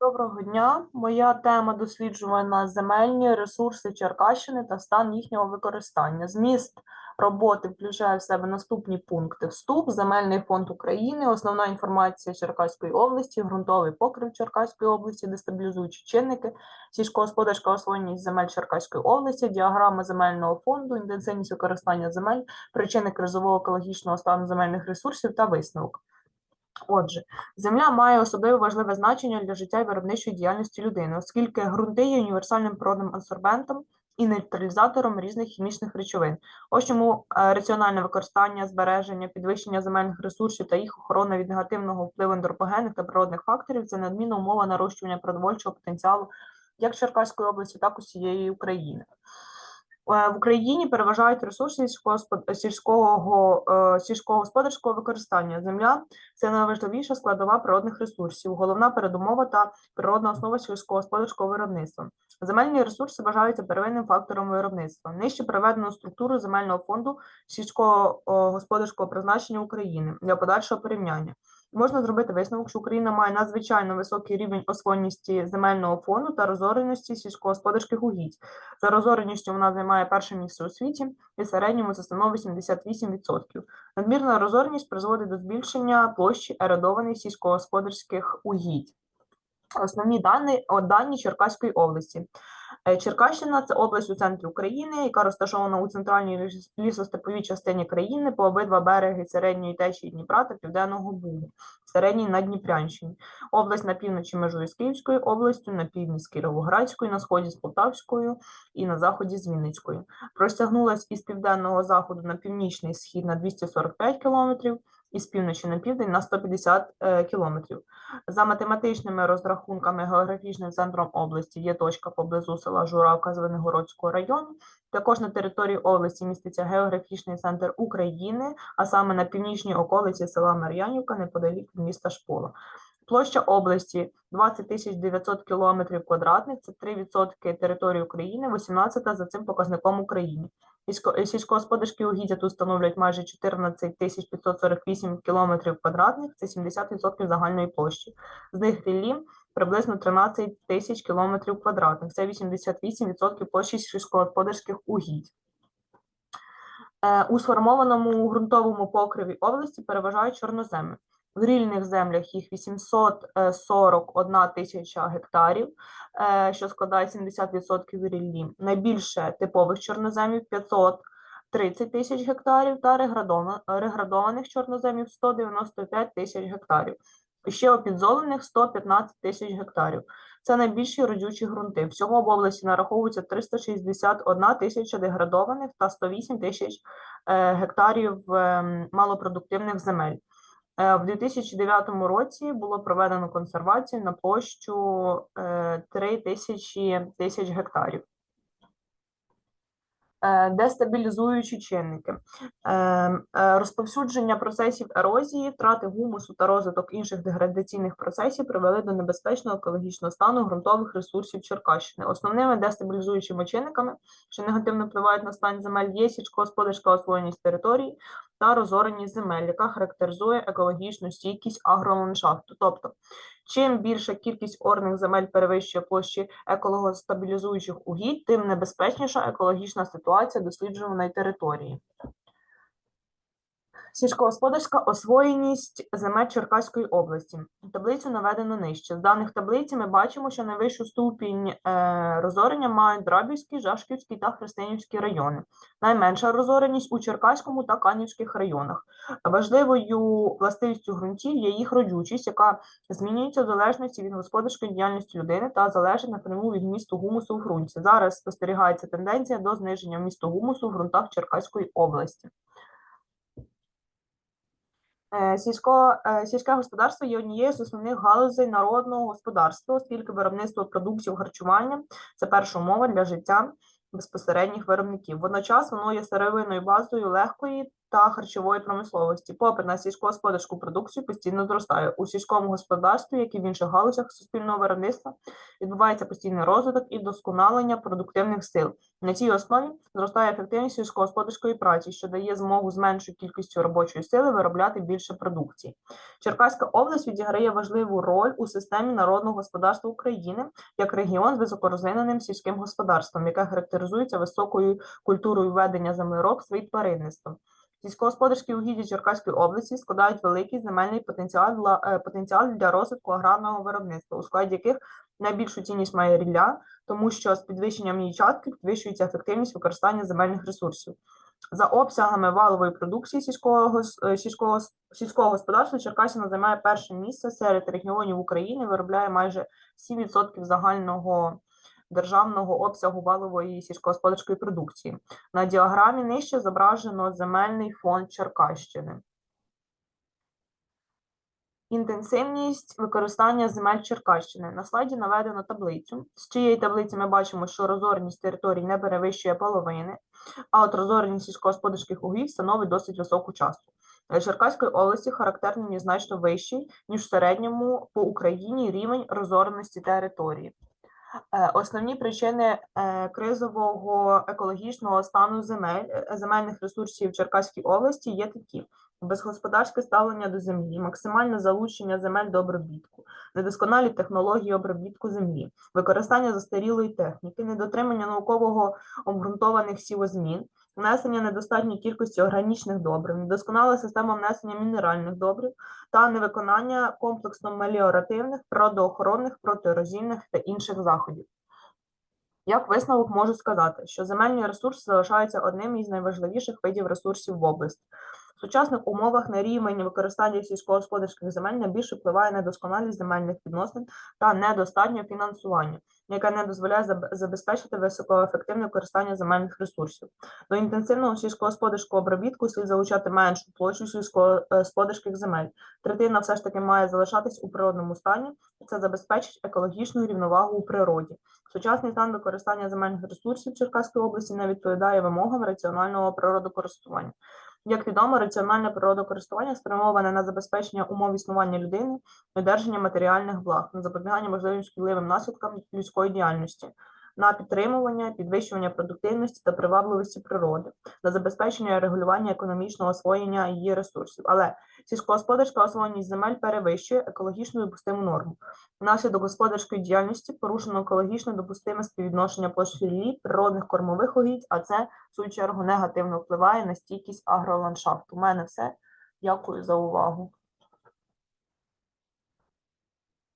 Доброго дня. Моя тема досліджувана земельні ресурси Черкащини та стан їхнього використання. Зміст роботи включає в себе наступні пункти: вступ, земельний фонд України, основна інформація Черкаської області, ґрунтовий покрив Черкаської області, дестабілізуючі чинники, сільськогосподарська освоєність земель Черкаської області, діаграма земельного фонду, інтенсивність використання земель, причини кризового екологічного стану земельних ресурсів та висновок. Отже, земля має особливо важливе значення для життя і виробничої діяльності людини, оскільки ґрунти є універсальним природним адсорбентом і нейтралізатором різних хімічних речовин. Ось чому е, раціональне використання, збереження, підвищення земельних ресурсів та їх охорона від негативного впливу антропогенних та природних факторів це неодмінна умова нарощування продовольчого потенціалу як Черкаської області, так і усієї України. Е, В Україні переважають ресурси сільського, е, сільськогосподарського використання. Земля це найважливіша складова природних ресурсів, головна передумова та природна основа сільськогосподарського виробництва. Земельні ресурси вважаються первинним фактором виробництва. Нижче приведено структуру земельного фонду сільського господарського призначення України для подальшого порівняння. Можна зробити висновок, що Україна має надзвичайно високий рівень освоєності земельного фонду та розореності сільськогосподарських угідь. За розореністю вона займає перше місце у світі, і в середньому це становить 78%. Надмірна розорність призводить до збільшення площі еродованих сільськогосподарських угідь. Основні дані, дані Черкаської області. Е, Черкащина це область у центрі України, яка розташована у центральній лісостеповій частині країни по обидва береги середньої течії Дніпра та Південного Бугу, середній на Дніпрянщині. Область на півночі межує з Київською областю, на півдні з Кіровоградською, на сході з Полтавською і на заході з Вінницькою. Простягнулась із південного заходу на північний схід на 245 кілометрів, і з півночі на південь на 150 е, кілометрів. За математичними розрахунками географічним центром області є точка поблизу села Журавка Звенигородського району. Також на території області міститься географічний центр України, а саме на північній околиці села Мар'янівка, неподалік міста Шпола. Площа області 20 тисяч 900 кілометрів квадратних, це 3% території України, 18 за цим показником України. Е, Сільськогосподарські угіддя тут становлять майже 14 тисяч 548 кілометрів квадратних, це 70% загальної площі. З них ріллі приблизно 13 тисяч кілометрів квадратних, це 88% площі сільськогосподарських угідь. Е, У сформованому ґрунтовому покриві області переважають чорноземи. В рільних землях їх 841 тисяча гектарів, е, що складає 70% ріллі. Найбільше типових чорноземів 530 тисяч гектарів та реградованих чорноземів 195 тисяч гектарів. Ще опідзолених 115 тисяч гектарів. Це найбільші родючі ґрунти. Всього в області нараховується 361 тисяча деградованих та 108 тисяч е, гектарів ем, малопродуктивних земель. Е, В 2009 році було проведено консервацію на площу е, 3 тисячі тисяч гектарів. Е, Дестабілізуючі чинники. Е, е, Розповсюдження процесів ерозії, втрати гумусу та розвиток інших деградаційних процесів привели до небезпечного екологічного стану ґрунтових ресурсів Черкащини. Основними дестабілізуючими чинниками, що негативно впливають на стан земель, є сільськогосподарська освоєність території та розореність земель, яка характеризує екологічну стійкість агроландшафту. Тобто, чим більша кількість орних земель перевищує площі екологостабілізуючих угідь, тим небезпечніша екологічна ситуація досліджуваної території. Сільськогосподарська освоєність земель Черкаської області. Таблицю наведено нижче. З даних таблиці ми бачимо, що найвищу ступінь е, розорення мають Драбівський, Жашківський та Христинівський райони. Найменша розореність у Черкаському та Канівських районах. Важливою властивістю ґрунтів є їх родючість, яка змінюється в залежності від господарської діяльності людини та залежить напряму від місту гумусу в ґрунті. Зараз спостерігається тенденція до зниження вмісту гумусу в ґрунтах Черкаської області. Е, Сільсько, е, сільське господарство є однією з основних галузей народного господарства, оскільки виробництво продуктів харчування це перша умова для життя безпосередніх виробників. Водночас воно є сировинною базою легкої та харчової промисловості. Попит на сільськогосподарську продукцію постійно зростає. У сільському господарстві, як і в інших галузях суспільного виробництва, відбувається постійний розвиток і вдосконалення продуктивних сил. На цій основі зростає ефективність сільськогосподарської праці, що дає змогу з меншою кількістю робочої сили виробляти більше продукції. Черкаська область відіграє важливу роль у системі народного господарства України як регіон з високорозвиненим сільським господарством, яке характеризується високою культурою ведення землеробства і тваринництва. Сільськогосподарські угіддя Черкаської області складають великий земельний потенціал для, е, потенціал для розвитку аграрного виробництва, у складі яких найбільшу цінність має рілля, тому що з підвищенням її частки підвищується ефективність використання земельних ресурсів. За обсягами валової продукції сільського, е, сільського, сільського господарства Черкащина займає перше місце серед регіонів України, виробляє майже 7% загального державного обсягу валової сільськогосподарської продукції. На діаграмі нижче зображено земельний фонд Черкащини. Інтенсивність використання земель Черкащини. На слайді наведено таблицю. З цієї таблиці ми бачимо, що розорність територій не перевищує половини, а от розорність сільськогосподарських угідь становить досить високу частку. Черкаської області характерний значно вищий, ніж в середньому по Україні рівень розореності території. Е, Основні причини е, кризового екологічного стану земель, е, земельних ресурсів Черкаській області є такі: безгосподарське ставлення до землі, максимальне залучення земель до обробітку, недосконалі технології обробітку землі, використання застарілої техніки, недотримання наукового обґрунтованих сівозмін, внесення недостатньої кількості органічних добрив, недосконала система внесення мінеральних добрив та невиконання комплексно меліоративних, природоохоронних, протиерозійних та інших заходів. Як висновок можу сказати, що земельні ресурси залишаються одним із найважливіших видів ресурсів в області. В сучасних умовах на рівень використання сільськогосподарських земель найбільше впливає недосконалість земельних відносин та недостатнє фінансування, яке не дозволяє забезпечити високоефективне використання земельних ресурсів. До інтенсивного сільськогосподарського обробітку слід залучати меншу площу сільськогосподарських земель. Третина все ж таки має залишатись у природному стані, і це забезпечить екологічну рівновагу у природі. Сучасний стан використання земельних ресурсів Черкаської області не відповідає вимогам раціонального природокористування. Як відомо, раціональне природокористування спрямоване на забезпечення умов існування людини, одержання матеріальних благ, на запобігання можливим шкідливим наслідкам людської діяльності, на підтримування, підвищування продуктивності та привабливості природи, на забезпечення регулювання економічного освоєння її ресурсів. Але сільськогосподарська освоєність земель перевищує екологічну допустиму норму. Внаслідок господарської діяльності порушено екологічно допустиме співвідношення площ ріллі, природних кормових угідь, а це в свою чергу негативно впливає на стійкість агроландшафту. У мене все. Дякую за увагу.